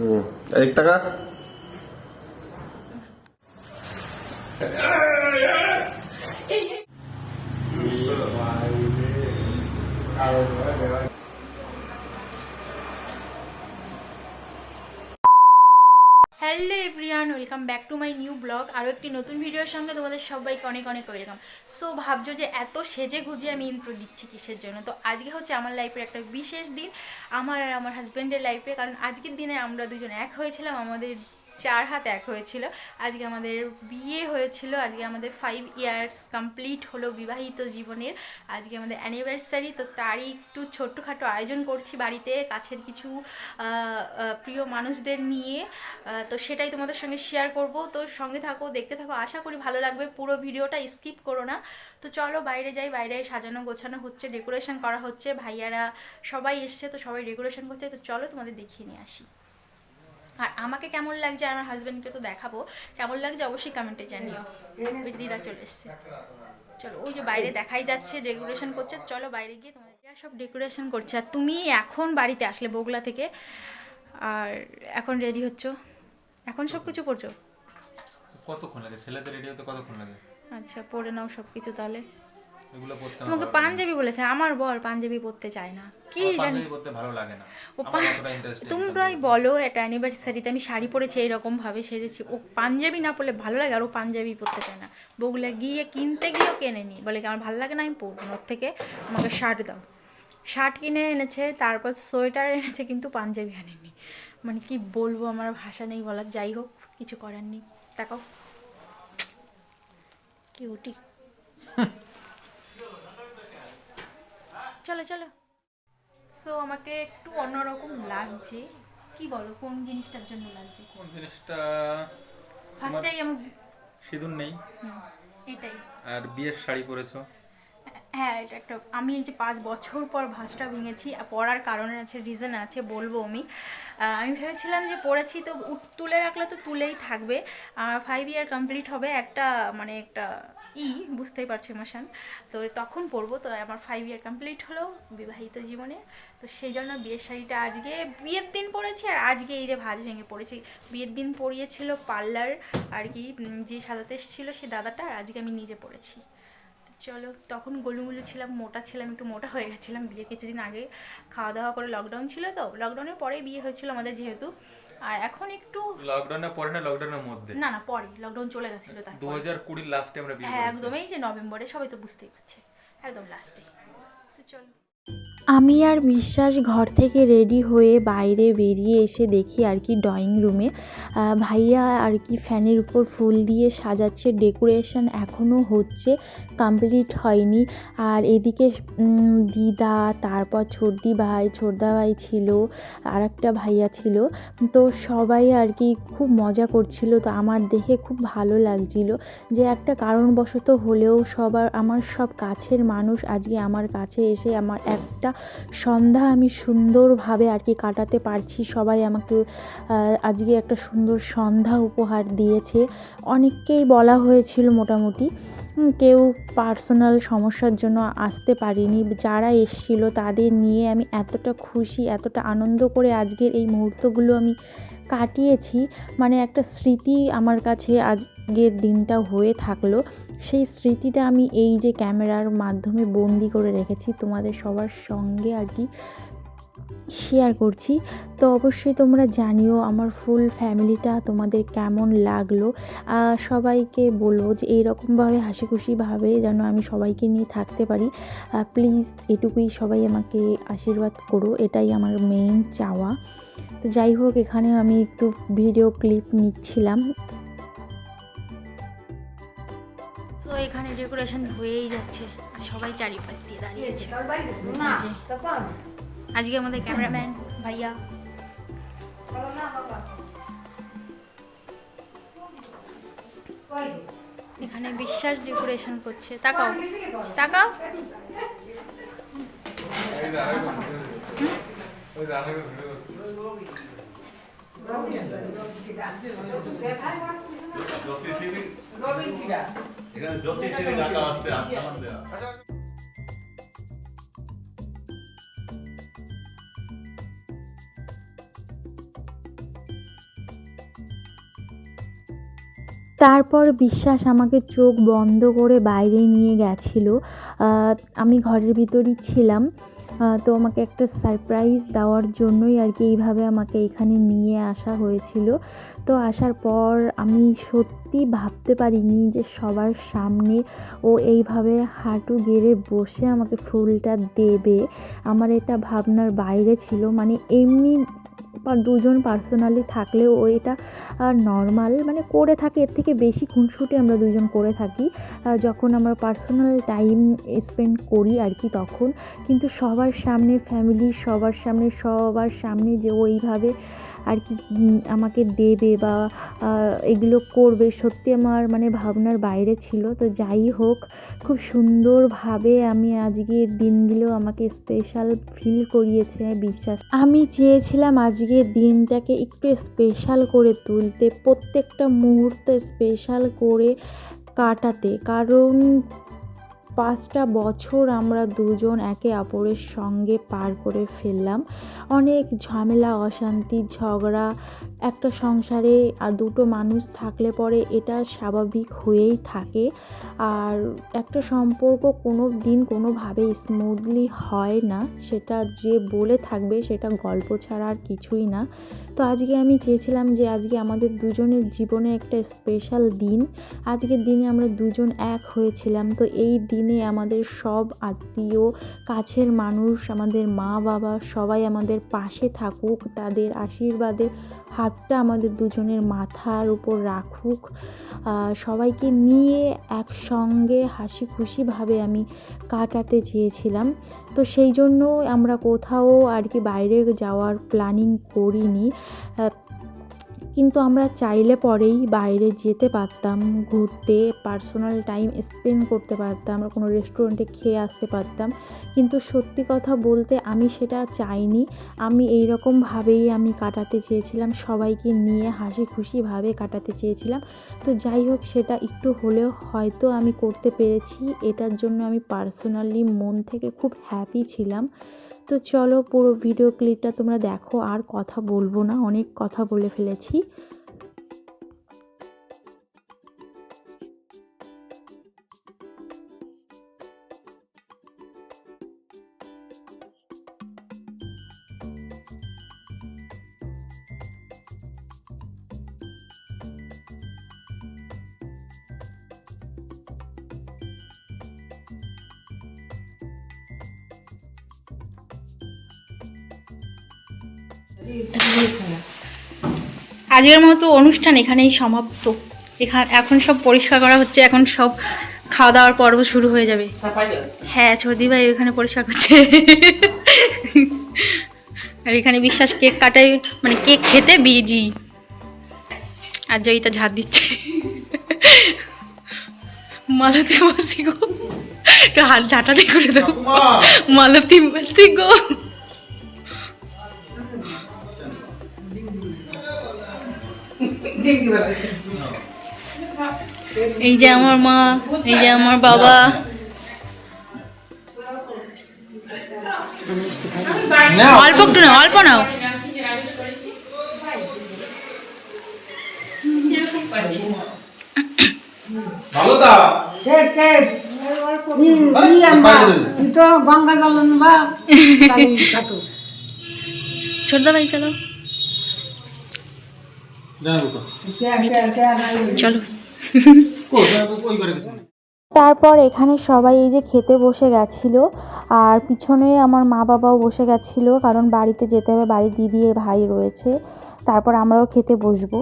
응. 여기다가 아, hello everyone welcome back to my new blog. আরও একটি নতুন ভিডিওর সঙ্গে তোমাদের সবাইকে অনেক অনেক ওয়েলকাম। সো, ভাবছ যে এত সেজে গুজে আমি ইন্ট্রো দিচ্ছি কিসের জন্য? তো আজকে হচ্ছে আমার লাইফের একটা বিশেষ দিন, আমার আর আমার হাজব্যান্ডের লাইফে কারণ আজকের দিনে আমরা দুজন এক হয়েছিলাম, আমাদের চার হাত এক হয়েছিল। আজকে আমাদের বিয়ে হয়েছিল, আজকে আমাদের ফাইভ ইয়ার্স কমপ্লিট হলো বিবাহিত জীবনের। আজকে আমাদের অ্যানিভার্সারি তো তারই একটু ছোট্টখাটো আয়োজন করছি বাড়িতে কাছের কিছু প্রিয় মানুষদের নিয়ে। তো সেটাই তোমাদের সঙ্গে শেয়ার করব। তো সঙ্গে থাকো, দেখতে থাকো। আশা করি ভালো লাগবে। পুরো ভিডিওটা স্কিপ করো না। তো চলো বাইরে যাই, বাইরে সাজানো গোছানো হচ্ছে ডেকোরেশন করা হচ্ছে। ভাইয়ারা সবাই এসছে, তো সবাই ডেকোরেশন করছে। তো চলো তোমাদের দেখিয়ে নিয়ে আসি। আর আমাকে কেমন লাগছে আর আমার হাজব্যান্ডকে তো দেখাবো কেমন লাগছে অবশ্যই কমেন্টে জানিও। ওই যে দিদা চলে এসছে। চলো ওই যে বাইরে দেখাই যাচ্ছে ডেকোরেশন করছে। চলো বাইরে গিয়ে তোমাদের সব ডেকোরেশন করছে। আর তুমি এখন বাড়িতে আসলে বগুলা থেকে। আর এখন রেডি হচ্ছ? এখন সব কিছু করছ? কতক্ষণ লাগে? ছেলেদের রেডি হতে কতক্ষণ লাগে? আচ্ছা পরে নাও সব কিছু তাহলে। তোমাকে। পাঞ্জাবি বলেছে আমার বর পাঞ্জাবি পরতে চায় না। কি জানি। পড়তে ভালো লাগে না। ও তোমরাই বলো একটা অ্যানিভার্সারিতে আমি শাড়ি পরেছি এইরকম ভাবে সেজেছি। ও পাঞ্জাবি না পরলে ভালো লাগে আর ও পাঞ্জাবি পরতে চায় না। বগুলা গিয়ে কিনতে গিয়েও কেনে নি। বলে কি আমার ভালো লাগে না আমি পরবো ওর থেকে আমাকে শার্ট দাও। শার্ট কিনে এনেছে তারপর সোয়েটার এনেছে কিন্তু পাঞ্জাবি আনেনি। মানে কি বলব আমার ভাষা নেই বলার। যাই হোক কিছু করার নেই। তাকাও। কি উটি চলো চলো। সো আমাকে একটু অন্যরকম লাগছে। কি বলো কোন জিনিসটার জন্য লাগছে? কোন জিনিসটা? ফার্স্টেই আমি সিঁদুর নেই। এটাই। আর বিয়ের শাড়ি পরেছো। হ্যাঁ এটা একটা, আমি এই যে পাঁচ বছর পর ভাঁজটা ভেঙেছি পড়ার কারণে আছে রিজন আছে, বলব আমি। আমি ভেবেছিলাম যে পড়েছি তো তুলে রাখলে তো তুলেই থাকবে। ফাইভ ইয়ার কমপ্লিট হবে একটা মানে একটা ই, বুঝতেই পারছ ইমোশন তো তখন পড়ব, তো আমার ফাইভ ইয়ার কমপ্লিট হলো বিবাহিত জীবনে। তো সেই জন্য বিয়ের শাড়িটা আজকে, বিয়ের দিন পরেছি আর আজকে এই যে ভাঁজ ভেঙে পড়েছি। বিয়ের দিন পরিয়েছিল পার্লার, আর কি যে সাজাতে এসেছিল সেই দাদাটা, আর আজকে আমি নিজে পড়েছি। চলো তখন গোলুমুলু ছিলাম মোটা ছিলাম একটু মোটা হয়ে গেছিলাম বিয়ে কিছুদিন আগে। খাওয়া দাওয়া করে লকডাউন ছিল তো লকডাউনের পরে বিয়ে হয়েছিল আমাদের যেহেতু। আর এখন একটু লকডাউনের পরে না লকডাউনের মধ্যে? না না পরে লকডাউন চলে গেছিল তার দু হাজার কুড়ির লাস্টে আমরা বিয়ে হ্যাঁ একদমই যে নভেম্বরে সবাই তো বুঝতেই পারছে। একদম লাস্টে তো চলো। আমি আর বিশ্বাস ঘর থেকে রেডি হয়ে বাইরে বেরিয়ে এসে দেখি আর কি ড্রয়িং রুমে ভাইয়া আর কি ফ্যানের উপর ফুল দিয়ে সাজাচ্ছে ডেকোরেশন এখনও হচ্ছে কমপ্লিট হয়নি। আর এদিকে দিদা, তারপর ছোটদি ভাই, ছোটদা ভাই ছিল আর একটা ভাইয়া ছিল। তো সবাই আর কি খুব মজা করছিল, তো আমার দেখে খুব ভালো লাগছিল যে একটা কারণবশত হলেও সবার, আমার সব কাছের মানুষ আজকে আমার কাছে এসে আমার একটা সন্ধ্যা আমি সুন্দরভাবে আর কি কাটাতে পারছি। সবাই আমাকে আজকে একটা সুন্দর সন্ধ্যা উপহার দিয়েছে। অনেককেই বলা হয়েছিল মোটামুটি। কেউ পার্সোনাল সমস্যার জন্য আসতে পারিনি। যারা এসেছিল তাদের নিয়ে আমি এতটা খুশি, এতটা আনন্দ করে আজকের এই মুহূর্তগুলো আমি কাটিয়েছি। মানে একটা স্মৃতি আমার কাছে আজকের দিনটা হয়ে থাকল। সেই স্মৃতিটা আমি এই যে ক্যামেরার মাধ্যমে বন্দি করে রেখেছি তোমাদের সবার সঙ্গে আর কি শেয়ার করছি। তো অবশ্যই তোমরা জানিও আমার ফুল ফ্যামিলিটা তোমাদের কেমন লাগল। সবাইকে বলব যে এইরকমভাবে হাসি খুশিভাবে যেন আমি সবাইকে নিয়ে থাকতে পারি। প্লিজ এটুকুই সবাই আমাকে আশীর্বাদ করো, এটাই আমার মেইন চাওয়া। তো যাই হোক এখানে আমি একটু ভিডিও ক্লিপ নিচ্ছিলাম। তো এখানে ডেকোরেশন হয়েই যাচ্ছে। সবাই চারিপাশ দিয়ে দাঁড়িয়েছে আজকে আমাদের ক্যামেরাম্যান ভাইয়া। এখানে বিশ্বাস ডেকোরেশন করছে। তাকাও। তাকাও। এখানে আছে আচ্ছা, দেওয়া আচ্ছা। তারপর বিশ্বাস আমাকে চোখ বন্ধ করে বাইরে নিয়ে গেছিল। আমি ঘরের ভিতরই ছিলাম। তো আমাকে একটা সারপ্রাইজ দেওয়ার জন্যই আর কি এইভাবে আমাকে এখানে নিয়ে আসা হয়েছিল। তো আসার পর আমি সত্যি ভাবতে পারিনি যে সবার সামনে ও এইভাবে হাঁটু গেড়ে বসে আমাকে ফুলটা দেবে। আমার এটা ভাবনার বাইরে ছিল। মানে এমনি দুজন পার্সোনালি থাকলেও এটা নর্মাল মানে করে থাকে, এর থেকে বেশি খুনসুটি আমরা দুজন করে থাকি যখন আমরা পার্সোনাল টাইম স্পেন্ড করি আর কি তখন, কিন্তু সবার সামনে ফ্যামিলি সবার সামনে সবার সামনে যে ও এইভাবে আর কি আমাকে দেবে বা এগুলো করবে। সত্যি আমার মানে ভাবনার বাইরে ছিল। তো যাই হোক, খুব সুন্দরভাবে আমি আজকের দিনগুলো আমাকে স্পেশাল ফিল করিয়েছে বিশ্বাস আমি চেয়েছিলাম আজকের দিনটাকে একটু স্পেশাল করে তুলতে, প্রত্যেকটা মুহূর্ত স্পেশাল করে কাটাতে। কারণ পাঁচটা বছর আমরা দুজন একে অপরের সঙ্গে পার করে ফেললাম। অনেক ঝামেলা, অশান্তি, ঝগড়া, একটা সংসারে আর দুটো মানুষ থাকলে পরে এটা স্বাভাবিক হয়েই থাকে। আর একটা সম্পর্ক কোনো দিন কোনোভাবে স্মুথলি হয় না। সেটা যে বলে থাকবে সেটা গল্প ছাড়া আর কিছুই না। তো আজকে আমি চেয়েছিলাম যে আজকে আমাদের দুজনের জীবনে একটা স্পেশাল দিন। আজকের দিনে আমরা দুজন এক হয়েছিলাম। তো এই দিনে আমাদের সব আত্মীয়, কাছের মানুষ, আমাদের মা বাবা সবাই আমাদের পাশে থাকুক, তাদের আশীর্বাদে হাতটা আমাদের দুজনের মাথার উপর রাখুক। সবাইকে নিয়ে একসঙ্গে হাসি খুশিভাবে আমি কাটাতে চেয়েছিলাম। তো সেই জন্য আমরা কোথাও আর কি বাইরে যাওয়ার প্ল্যানিং করিনি। কিন্তু আমরা চাইলে পরেই বাইরে যেতে পারতাম, ঘুরতে পার্সোনাল টাইম স্পেন্ড করতে পারতাম, কোনো রেস্টুরেন্টে খেয়ে আসতে পারতাম। কিন্তু সত্যি কথা বলতে আমি সেটা চাইনি। আমি এই রকমভাবেই আমি কাটাতে চেয়েছিলাম, সবাইকে নিয়ে হাসি খুশিভাবে কাটাতে চেয়েছিলাম। তো যাই হোক, সেটা একটু হলেও হয়তো আমি করতে পেরেছি। এটার জন্য আমি পার্সোনালি মন থেকে খুব হ্যাপি ছিলাম। তো চলো পুরো ভিডিও ক্লিপটা তোমরা দেখো, আর কথা বলব না, অনেক কথা বলে ফেলেছি। আজকের মতো অনুষ্ঠান এখানেই সমাপ্ত। এখানে এখন সব পরিষ্কার করা হচ্ছে এখন সব খাওয়া দাওয়ার পর্ব শুরু হয়ে যাবে। হ্যাঁ ছর্দি ভাই এখানে পরিষ্কার করছে। আর এখানে বিশ্বাস কেক কাটাই মানে কেক খেতে বিজি। আর জয়িতা ঝাড় দিচ্ছে। মালতী মাসি গো। হাত ঝাঁটাতে করে দাও। মালতী মাসি গো। এই যে আমার মা এই যে আমার বাবা। অল্প একটু নাও অল্প নাও। ভালো দা টেক চলো। তারপর এখানে সবাই এই যে খেতে বসে গেছিল আর পিছনে আমার মা বাবাও বসে গেছিল কারণ বাড়িতে যেতে হবে বাড়ির দিদি ভাই রয়েছে। তারপর আমরাও খেতে বসবো।